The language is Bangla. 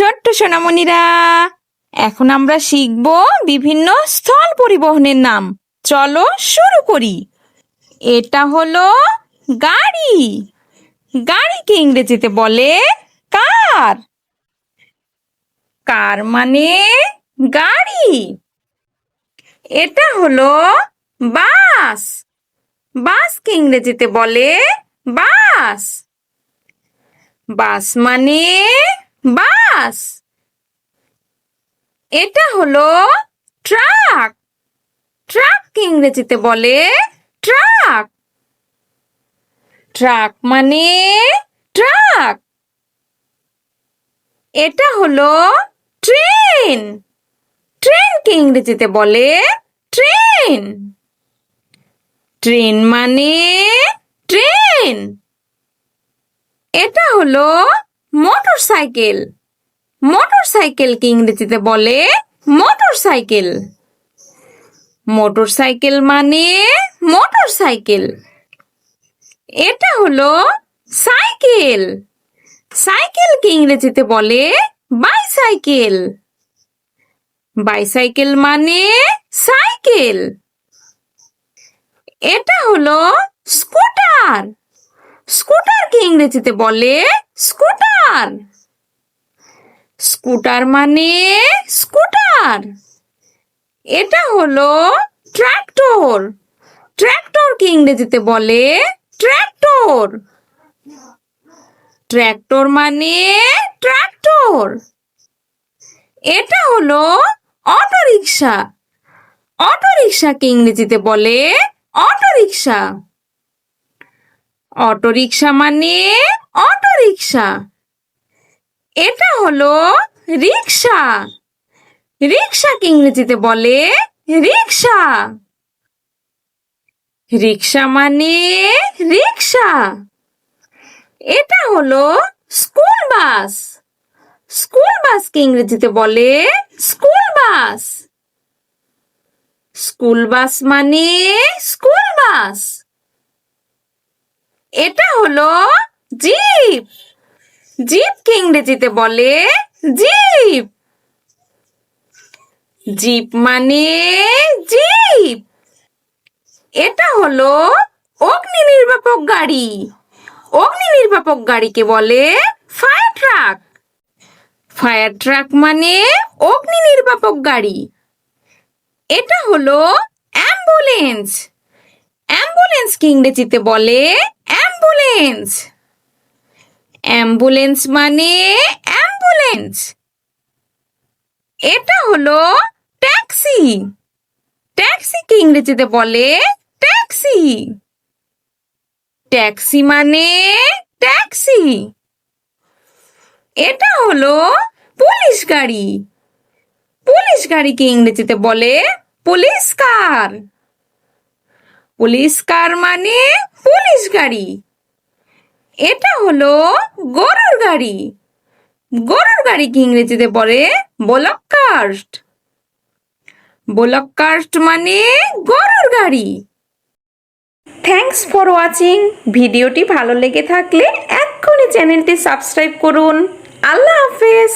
ছোট্ট সোনামণিরা, এখন আমরা শিখব বিভিন্ন স্থল পরিবহনের নাম। চলো শুরু করি। এটা হলো গাড়ি। গাড়িকে ইংরেজিতে বলে কার? কার মানে গাড়ি। এটা হলো বাস। বাসকে ইংরেজিতে বলে বাস। বাস মানে বাস। এটা হলো ট্রাক। ট্রাককে ইংরেজিতে বলে? ট্রাক। ট্রাক মানে ট্রাক। এটা হলো ট্রেন। ট্রেনকে ইংরেজিতে বলে? ট্রেন। ট্রেন মানে ট্রেন। এটা হলো মোটর সাইকেল মোটর সাইকেলকে ইংরেজিতে বলে? মোটর সাইকেল মোটর সাইকেল মানে মোটর সাইকেল এটা হলো সাইকেল। সাইকেলকে ইংরেজিতে বলে? বাইসাইকেল। বাইসাইকেল মানে সাইকেল। এটা হলো স্কুটার। স্কুটার স্কুটারকে ইংরেজিতে বলে? স্কুটার। স্কুটার মানে স্কুটার। এটা হলো ট্রাক্টর ট্রাক্টরকে ইংরেজিতে বলে? ট্রাক্টর ট্রাক্টর মানে ট্রাক্টর এটা হলো অটোরিকশা। অটোরিকশাকে ইংরেজিতে বলে? অটোরিকশা। অটোরিকশা মানে অটোরিকশা। এটা হলো রিক্সা রিক্সাকে ইংরেজিতে বলে রিক্সা রিক্সা মানে রিক্সা এটা হলো স্কুল বাস। স্কুল বাসকে ইংরেজিতে বলে স্কুল বাস। স্কুল বাস মানে স্কুল বাস। এটা হলো জিপ জিপকে ইংরেজিতে বলে জিপ জিপ মানে জিপ এটা হলো অগ্নি নির্বাপক গাড়ি। অগ্নি নির্বাপক গাড়িকে বলে ফায়ার ট্রাক। ফায়ার ট্রাক মানে অগ্নি নির্বাপক গাড়ি। এটা হলো অ্যাম্বুলেন্স। অ্যাম্বুলেন্সকে ইংরেজিতে বলে অ্যাম্বুলেন্স অ্যাম্বুলেন্স মানে অ্যাম্বুলেন্স এটা হলো ট্যাক্সি ট্যাক্সিকে ইংরেজিতে বলে ট্যাক্সি ট্যাক্সি মানে ট্যাক্সি এটা হলো পুলিশ গাড়ি. পুলিশ গাড়িকে ইংরেজিতে বলে পুলিশ কার. পুলিশ কার মানে পুলিশ গাড়ি। এটা হলো গরুর গাড়ি। গরুর গাড়ি কি ইংরেজিতে বলে? বলক কার্ট বলক কার্ট মানে গরুর গাড়ি। থ্যাংকস ফর ওয়াচিং ভিডিওটি ভালো লেগে থাকলে এক্ষুনি চ্যানেলটি সাবস্ক্রাইব করুন। আল্লাহ হাফেজ।